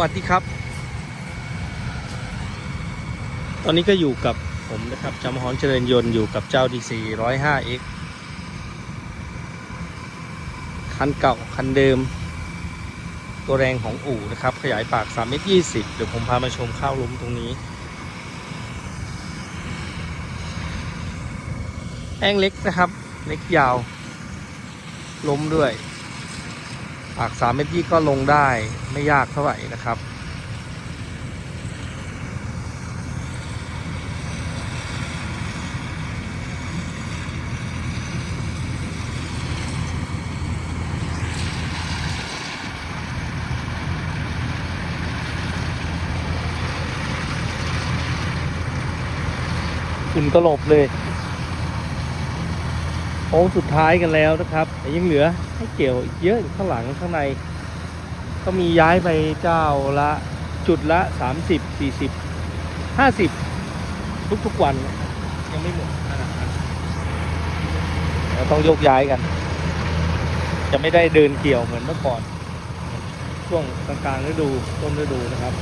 วัสดีครับ ตอนนี้ก็อยู่กับผมนะครับจำฮอนเจริญยนต์อยู่กับเจ้า DC 105X คันเก่า คันเดิม ตัวแรงของอู่นะครับ ขยายปาก3เมตร20 เดี๋ยวผมพามาชมข้าวล้มตรงนี้ แองเล็กนะครับ เล็กยาว ล้มด้วย ปาก3เมตรยี่ก็ลงได้ไม่ยากเท่าไหร่นะครับฝุ่นก็หลบเลยโค้งสุดท้ายกันแล้วนะครับแต่ยังเหลือ ให้เกี่ยวเยอะข้างหลังข้างใน ก็มีย้ายไปเจ้าละจุดละ 30 40 50 ทุกๆวัน ยังไม่หมดเราต้องยกย้ายกัน จะไม่ได้เดินเกี่ยวเหมือนเมื่อก่อน ช่วงกลางๆฤดูต้นฤดูนะครับ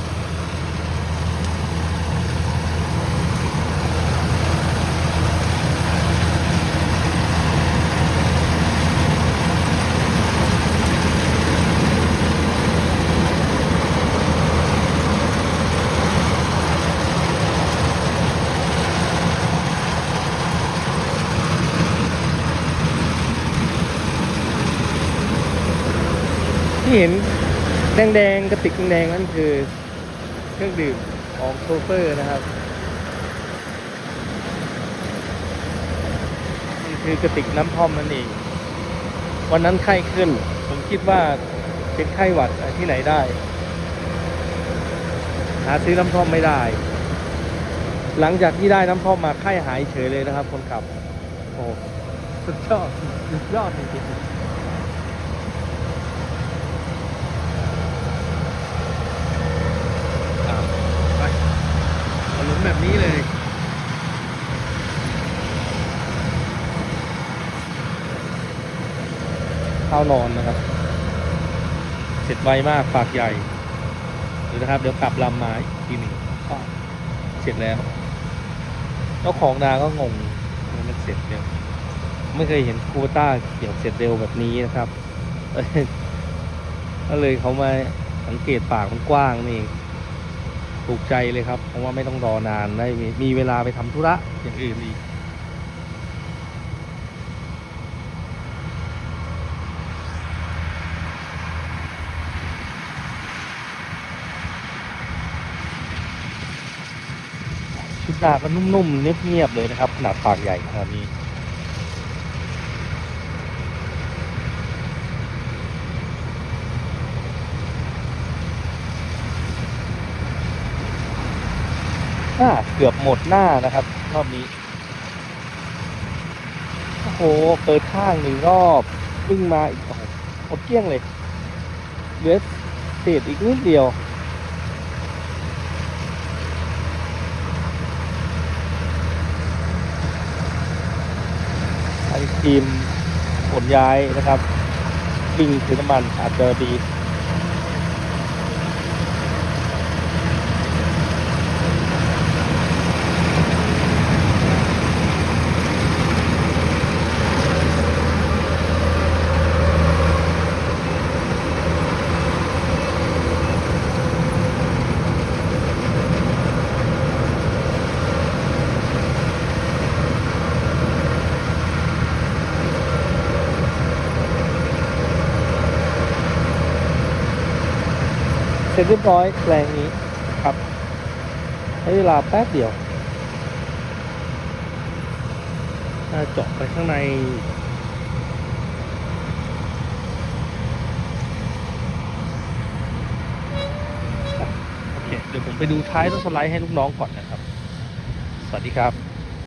ที่เห็นแดงๆกระติกแดงๆนั่นคือเครื่องดื่มของโชเฟอร์นะครับนี่คือกระติกน้ำท่อมนั่นเอง วันนั้นไข้ขึ้น ผมคิดว่าเป็นไข้หวัดที่ไหนได้ หาซื้อน้ำท่อมไม่ได้ หลังจากที่ได้น้ำท่อมมาไข้หายเฉยเลยนะครับ คนขับ โอ้สุดยอดสุดยอดจริงๆ อะไปเอาหลุมแบบ นี้เลย ข้าวนอนนะครับ เสร็จไวมากปากใหญ่ดี๋ยวนะครับ เดี๋ยวกลับลำมาทีหนึ่งก็เสร็จแล้วเจ้าของนาก็งงไมมันเสร็จเร็วไม่เคยเห็นคูต้าเกี่ยวเสร็จเร็วแบบนี้นะครับก็เลยเขามาสังเกตปากมันกว้างนี่ ถูกใจเลยครับ เพราะว่าไม่ต้องรอนานได้มีมีเวลาไปทำธุระอย่างอื่นอีกชุดหนาก็นุ่มๆเงียบๆเลยนะครับ ขนาดปากใหญ่ขนาดนี้ หน้าเกือบหมดหน้านะครับ รอบนี้ โอ้โห เปิดข้างหนึ่งรอบวิ่งมาอีกโอ้โหหมดเกลี้ยงเลย เหลือเศษอีกนิดเดียวอันนี้ทีมขนย้ายนะครับวิ่งถือน้ำมันอาจจะดี เสร็จเรียบร้อยแปลงนี้ครับใช้เวลาแป๊บเดียวถ้าเจาะไปข้างในโอเคเดี๋ยวผมไปดูท้ายรถสไลด์ให้ลูกน้องก่อนนะครับ สวัสดีครับ